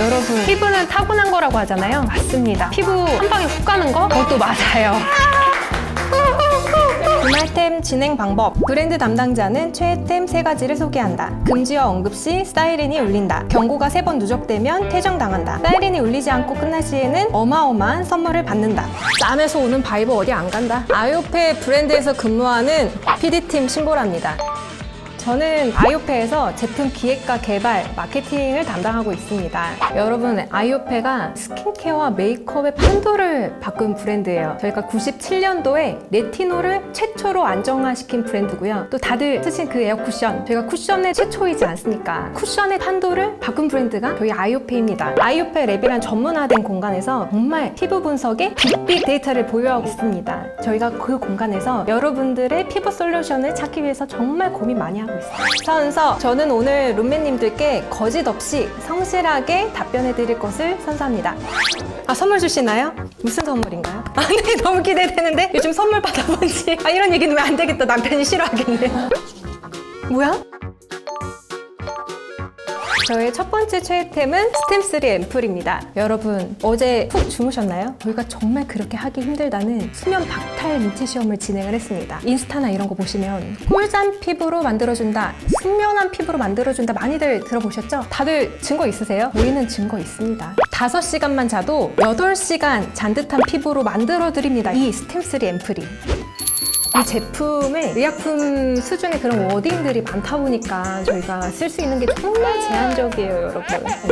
여러분 피부는 타고난 거라고 하잖아요. 맞습니다. 피부 한 방에 훅 가는 거? 그것도 맞아요. 주말템 진행 방법. 브랜드 담당자는 최애템 세 가지를 소개한다. 금지어 언급 시 사이렌이 울린다. 경고가 세 번 누적되면 퇴정당한다. 사이렌이 울리지 않고 끝날 시에는 어마어마한 선물을 받는다. 땀에서 오는 바이브 어디 안 간다. 아요페 브랜드에서 근무하는 PD팀 신보라입니다. 저는 아이오페에서 제품 기획과 개발, 마케팅을 담당하고 있습니다. 여러분, 아이오페가 스킨케어와 메이크업의 판도를 바꾼 브랜드예요. 저희가 97년도에 레티놀을 최초로 안정화시킨 브랜드고요. 또 다들 쓰신 그 에어 쿠션, 저희가 쿠션의 최초이지 않습니까? 쿠션의 판도를 바꾼 브랜드가 저희 아이오페입니다. 아이오페 랩이란 전문화된 공간에서 정말 피부 분석에 빅빅 데이터를 보유하고 있습니다. 저희가 그 공간에서 여러분들의 피부 솔루션을 찾기 위해서 정말 고민 많이 하고 있어요. 선서, 저는 오늘 룸메님들께 거짓 없이 성실하게 답변해 드릴 것을 선사합니다. 아, 선물 주시나요? 무슨 선물인가요? 아, 네, 너무 기대되는데? 요즘 선물 받아본 지. 아, 이런 얘기는 왜 안 되겠다. 남편이 싫어하겠네. 뭐야? 저의 첫 번째 최애템은 스템3 앰플입니다. 여러분, 어제 푹 주무셨나요? 저희가 정말 그렇게 하기 힘들다는 수면 박탈 인체 시험을 진행을 했습니다. 인스타나 이런 거 보시면 꿀잠 피부로 만들어준다, 숙면한 피부로 만들어준다 많이들 들어보셨죠? 다들 증거 있으세요? 저희는 증거 있습니다. 5시간만 자도 8시간 잔듯한 피부로 만들어드립니다. 이 스템3 앰플이. 이 제품에 의약품 수준의 그런 워딩들이 많다 보니까 저희가 쓸 수 있는 게 정말 제한적이에요, 여러분.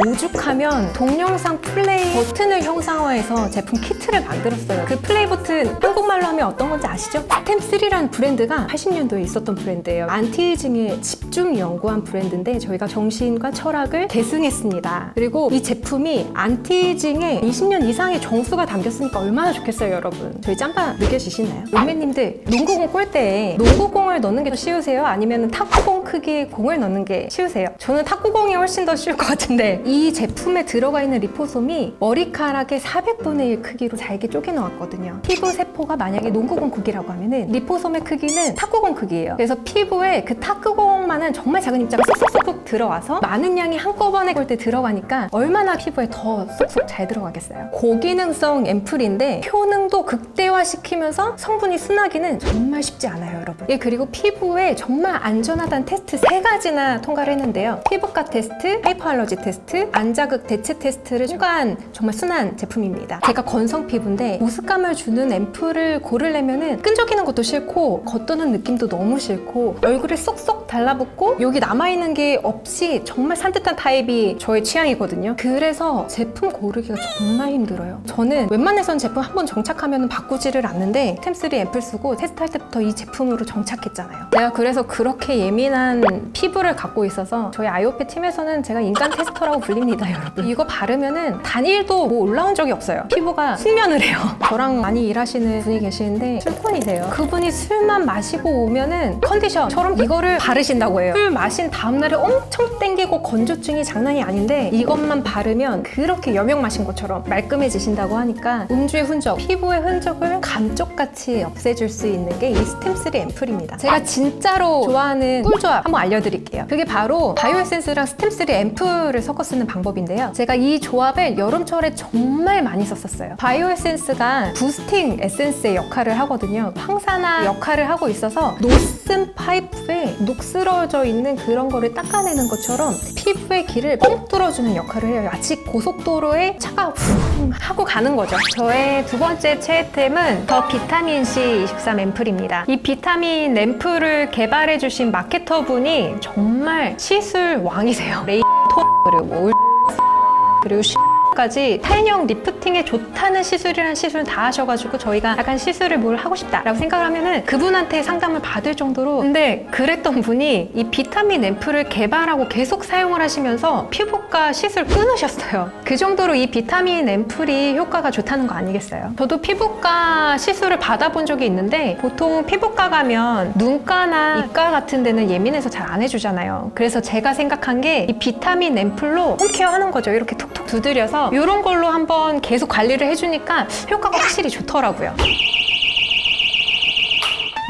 오죽하면 동영상 플레이 버튼을 형상화해서 제품 키트를 만들었어요. 그 플레이 버튼 한국말로 하면 어떤 건지 아시죠? 스템3라는 브랜드가 80년도에 있었던 브랜드예요. 안티에이징에 집중 연구한 브랜드인데 저희가 정신과 철학을 계승했습니다. 그리고 이 제품이 안티에이징에 20년 이상의 정수가 담겼으니까 얼마나 좋겠어요, 여러분. 저희 짬바 느껴지시나요? 룸메님들 농구 공 골대에 농구공을 넣는 게더 쉬우세요? 아니면 탁구공 크기의 공을 넣는 게 쉬우세요? 저는 탁구공이 훨씬 더 쉬울 것 같은데 이 제품에 들어가 있는 리포솜이 머리카락의 400분의 1 크기로 잘게 쪼개 넣었거든요. 피부 세포가 만약에 농구공 크기라고 하면은 리포솜의 크기는 탁구공 크기예요. 그래서 피부에 그 탁구공만은 정말 작은 입자가 쏙쏙쏙 들어와서 많은 양이 한꺼번에 골때 들어가니까 얼마나 피부에 더 쏙쏙 잘 들어가겠어요. 고기능성 앰플인데 효능도 극대화시키면서 성분이 순하기는 정말 쉽지 않아요, 여러분. 예, 그리고 피부에 정말 안전하다는 테스트 세 가지나 통과를 했는데요. 피부과 테스트, 하이퍼알러지 테스트, 안자극 대체 테스트를 통과한 정말 순한 제품입니다. 제가 건성 피부인데 보습감을 주는 앰플을 고르려면 은 끈적이는 것도 싫고 겉도는 느낌도 너무 싫고 얼굴에 쏙쏙 달라붙고 여기 남아있는 게 없이 정말 산뜻한 타입이 저의 취향이거든요. 그래서 제품 고르기가 정말 힘들어요. 저는 웬만해선 제품 한 번 정착하면 바꾸지를 않는데 템3 앰플 쓰고 테스트 할 때부터 이 제품으로 정착했잖아요. 제가 그래서 그렇게 예민한 피부를 갖고 있어서 저희 아이오페 팀에서는 제가 인간 테스터라고 불립니다, 여러분. 이거 바르면은 단일도 뭐 올라온 적이 없어요. 피부가 숙면을 해요. 저랑 많이 일하시는 분이 계시는데 술꾼이세요. 그분이 술만 마시고 오면은 컨디션처럼 이거를 바르신다고 해요. 술 마신 다음날에 엄청 땡기고 건조증이 장난이 아닌데 이것만 바르면 그렇게 여명 마신 것처럼 말끔해지신다고 하니까 음주의 흔적, 피부의 흔적을 감쪽같이 없애줄 수 있는 게 이 스템3 앰플입니다. 제가 진짜로 좋아하는 꿀조합 한번 알려드릴게요. 그게 바로 바이오에센스랑 스템3 앰플을 섞어 쓰는 방법인데요. 제가 이 조합을 여름철에 정말 많이 썼었어요. 바이오에센스가 부스팅 에센스의 역할을 하거든요. 항산화 역할을 하고 있어서 노슨 파이프에 녹슬어져 있는 그런 거를 닦아내는 것처럼 피부의 길을 뻥 뚫어주는 역할을 해요. 마치 고속도로에 차가 후 하고 가는 거죠. 저의 두 번째 최애템은 더 비타민 C 23 앰플입니다. 이 비타민 앰플을 개발해 주신 마케터 분이 정말 시술 왕이세요. 레이 토 그리고 울 그리고 까지 탄력 리프팅에 좋다는 시술이란 시술 다 하셔가지고 저희가 약간 시술을 뭘 하고 싶다라고 생각을 하면은 그분한테 상담을 받을 정도로 근데 그랬던 분이 이 비타민 앰플을 개발하고 계속 사용을 하시면서 피부과 시술 끊으셨어요. 그 정도로 이 비타민 앰플이 효과가 좋다는 거 아니겠어요? 저도 피부과 시술을 받아본 적이 있는데 보통 피부과 가면 눈가나 입가 같은 데는 예민해서 잘 안 해주잖아요. 그래서 제가 생각한 게 이 비타민 앰플로 홈케어 하는 거죠. 이렇게 톡톡 두드려서 이런 걸로 한번 계속 관리를 해주니까 효과가 확실히 좋더라고요.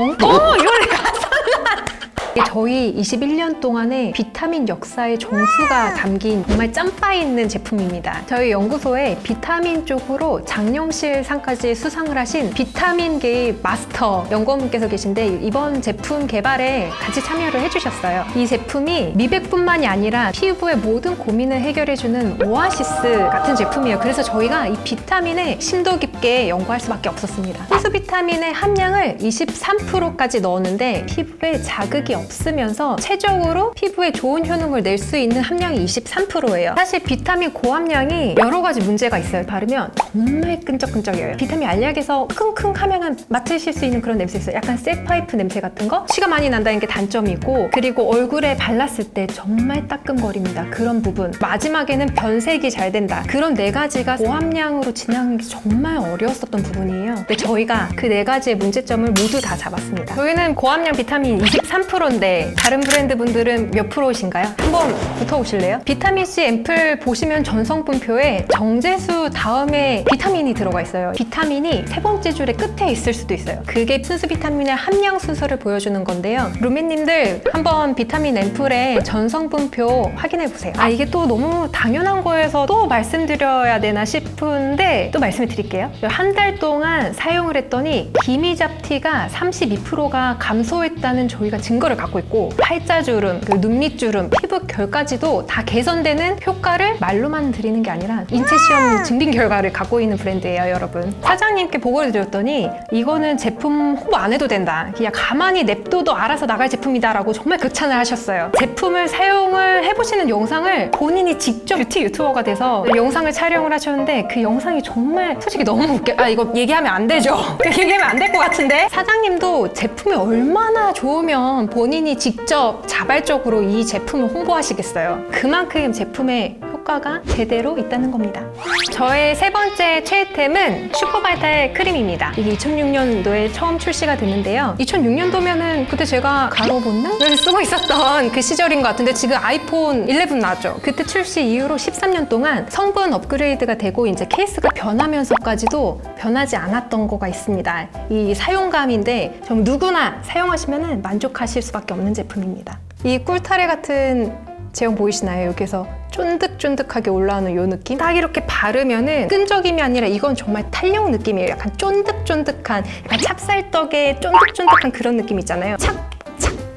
어? 어 이거 내가 이게 저희 21년 동안의 비타민 역사의 정수가 담긴 정말 짬바 있는 제품입니다. 저희 연구소에 비타민 쪽으로 장영실 상까지 수상을 하신 비타민계의 마스터 연구원분께서 계신데 이번 제품 개발에 같이 참여를 해주셨어요. 이 제품이 미백뿐만이 아니라 피부의 모든 고민을 해결해주는 오아시스 같은 제품이에요. 그래서 저희가 이 비타민에 심도 깊게 연구할 수밖에 없었습니다. 호수 비타민의 함량을 23%까지 넣었는데 피부에 자극이 없 으면서 최적으로 피부에 좋은 효능을 낼 수 있는 함량이 23%예요. 사실 비타민 고함량이 여러 가지 문제가 있어요. 바르면 정말 끈적끈적해요. 비타민 알약에서 킁킁 하면은 맡으실 수 있는 그런 냄새 있어요. 약간 쇠파이프 냄새 같은 거. 치가 많이 난다는 게 단점이고 그리고 얼굴에 발랐을 때 정말 따끔거립니다. 그런 부분. 마지막에는 변색이 잘 된다. 그런 네 가지가 고함량으로 진행하는 게 정말 어려웠었던 부분이에요. 근데 저희가 그 네 가지의 문제점을 모두 다 잡았습니다. 저희는 고함량 비타민 23%인데 다른 브랜드 분들은 몇 프로이신가요? 한번 붙어보실래요? 비타민C 앰플 보시면 전성분표에 정제수 다음에 비타민이 들어가 있어요. 비타민이 세 번째 줄의 끝에 있을 수도 있어요. 그게 순수 비타민의 함량 순서를 보여주는 건데요. 루미님들 한번 비타민 앰플의 전성분표 확인해 보세요. 아 이게 또 너무 당연한 거여서 또 말씀드려야 되나 싶은데 또 말씀을 드릴게요. 한 달 동안 사용을 했더니 기미 잡티가 32%가 감소했다는 저희가 증거를 갖고 있고 팔자주름, 그 눈밑주름, 피부 결까지도 다 개선되는 효과를 말로만 드리는 게 아니라 인체 시험 증빙 결과를 갖고 있는 브랜드예요, 여러분. 사장님께 보고를 드렸더니 이거는 제품 홍보 안 해도 된다. 그냥 가만히 냅둬도 알아서 나갈 제품이다 라고 정말 극찬을 하셨어요. 제품을 사용을 해보시는 영상을 본인이 직접 뷰티 유튜버가 돼서 영상을 촬영을 하셨는데 그 영상이 정말 솔직히 너무 웃겨. 아 이거 얘기하면 안 되죠. 그 얘기하면 안 될 것 같은데 사장님도 제품이 얼마나 좋으면 본인이 직접 자발적으로 이 제품을 홍보하시겠어요. 그만큼 제품의 효과가 제대로 있다는 겁니다. 저의 세 번째 최애템은 슈퍼바이탈 크림입니다. 이게 2006년도에 처음 출시가 됐는데요. 2006년도면은 그때 제가 가로 본능을 쓰고 있었던 그 시절인 것 같은데 지금 아이폰 11 나왔죠. 그때 출시 이후로 13년 동안 성분 업그레이드가 되고 이제 케이스가 변하면서까지도 변하지 않았던 거가 있습니다. 이 사용감인데 좀 누구나 사용하시면 만족하실 수밖에 없는 제품입니다. 이 꿀타래 같은 제형 보이시나요? 여기서 쫀득쫀득하게 올라오는 이 느낌? 딱 이렇게 바르면은 끈적임이 아니라 이건 정말 탄력 느낌이에요. 약간 쫀득쫀득한, 약간 찹쌀떡의 쫀득쫀득한 그런 느낌 있잖아요. 착!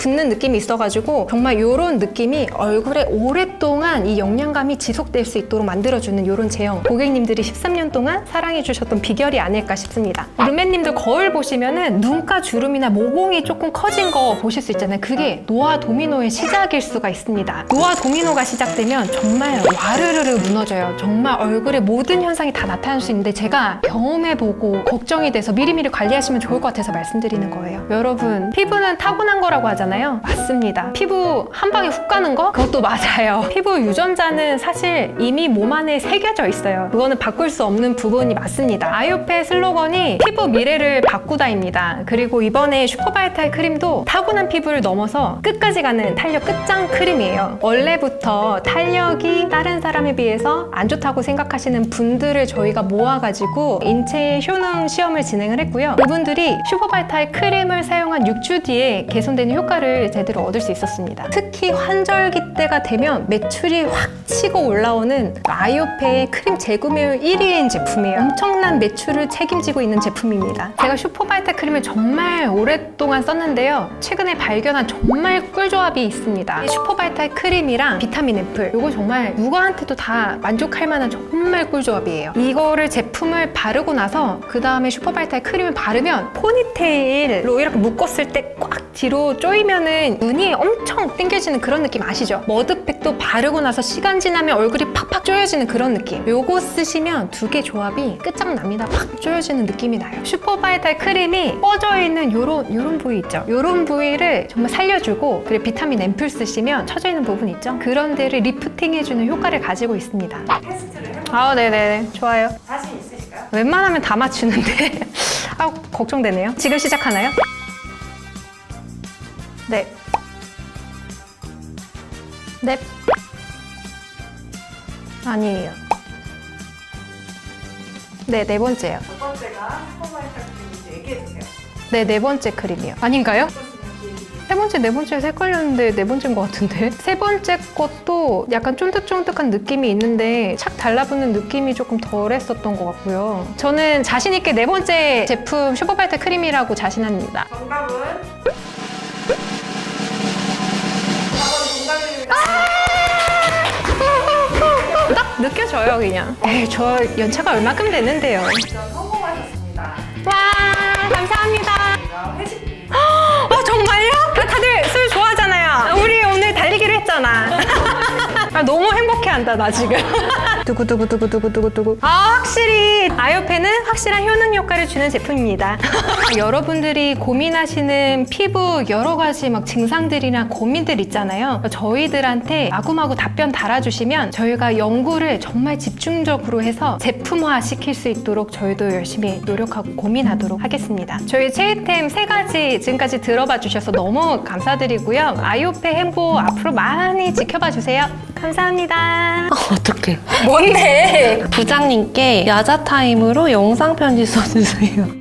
착 붙는 느낌이 있어가지고 정말 이런 느낌이 얼굴에 오랫동안 이 영양감이 지속될 수 있도록 만들어주는 이런 제형. 고객님들이 13년 동안 사랑해주셨던 비결이 아닐까 싶습니다. 룸메님들 거울 보시면은 눈가 주름이나 모공이 조금 커진 거 보실 수 있잖아요. 그게 노화 도미노의 시작일 수가 있습니다. 노화 도미노가 시작되면 정말 와르르르 무너져요. 정말 얼굴에 모든 현상이 다 나타날 수 있는데 제가 경험해보고 걱정이 돼서 미리미리 관리하시면 좋을 것 같아서 말씀드리는 거예요. 여러분 피부는 타고난 거라고 하잖아요 맞습니다. 피부 한 방에 훅 가는 거? 그것도 맞아요. 피부 유전자는 사실 이미 몸 안에 새겨져 있어요. 그거는 바꿀 수 없는 부분이 맞습니다. 아이오페 슬로건이 피부 미래를 바꾸다입니다. 그리고 이번에 슈퍼바이탈 크림도 타고난 피부를 넘어서 끝까지 가는 탄력 끝장 크림이에요. 원래부터 탄력이 다른 사람에 비해서 안 좋다고 생각하시는 분들을 저희가 모아가지고 인체 효능 시험을 진행을 했고요. 그분들이 슈퍼바이탈 크림을 사용한 6주 뒤에 개선되는 효과를 제대로 얻을 수 있었습니다. 특히 환절기 때가 되면 매출이 확 치고 올라오는 아이오페의 크림 재구매율 1위인 제품이에요. 엄청난 매출을 책임지고 있는 제품입니다. 제가 슈퍼바이탈 크림을 정말 오랫동안 썼는데요. 최근에 발견한 정말 꿀조합이 있습니다. 이 슈퍼바이탈 크림이랑 비타민 앰플 이거 정말 누구한테도 다 만족할 만한 정말 꿀조합이에요. 이거를 제품을 바르고 나서 그 다음에 슈퍼바이탈 크림을 바르면 포니테일로 이렇게 묶었을 때 꽉 뒤로 쪼이면은 눈이 엄청 땡겨지는 그런 느낌 아시죠? 머드팩도 바르고 나서 시간 지나면 얼굴이 팍팍 쪼여지는 그런 느낌. 요거 쓰시면 두 개 조합이 끝장납니다. 팍 쪼여지는 느낌이 나요. 슈퍼바이탈 크림이 뻗어 있는 요런 요런 부위 있죠? 요런 부위를 정말 살려주고 그리고 비타민 앰플 쓰시면 처져 있는 부분 있죠? 그런 데를 리프팅해주는 효과를 가지고 있습니다. 테스트를 해볼까요? 아, 네네. 좋아요. 자신 있으실까요? 웬만하면 다 맞추는데. 아, 걱정되네요. 지금 시작하나요? 네. 네. 아니에요. 네, 네 번째요. 첫 번째가 슈퍼바이탈 크림인지 얘기해주세요. 네, 네 번째 크림이요. 아닌가요? 기획입니다. 세 번째, 네 번째에서 헷갈렸는데 네 번째인 것 같은데? 세 번째 것도 약간 쫀득쫀득한 느낌이 있는데 착 달라붙는 느낌이 조금 덜했었던 것 같고요. 저는 자신 있게 네 번째 제품 슈퍼바이트 크림이라고 자신합니다. 정답은 딱 느껴져요, 그냥. 에이, 저 연차가 얼마큼 됐는데요. 미션 성공하셨습니다. 와, 감사합니다. 자, 회식 어, 정말요? 다들 술 좋아하잖아요. 우리 오늘 달리기로 했잖아. 아, 너무 행복해한다, 나 지금. 두구두구두구두구두구두구. 아, 확실히 아이오펜은 확실한 효능 효과를 주는 제품입니다. 여러분들이 고민하시는 피부 여러 가지 막 증상들이나 고민들 있잖아요. 저희들한테 마구마구 답변 달아주시면 저희가 연구를 정말 집중적으로 해서 제품화 시킬 수 있도록 저희도 열심히 노력하고 고민하도록 하겠습니다. 저희 체이템 세 가지 지금까지 들어봐 주셔서 너무 감사드리고요. 아이오페 행보 앞으로 많이 지켜봐 주세요. 감사합니다. 어떡해. 뭔데? 부장님께 야자 타임으로 영상 편지 써주세요.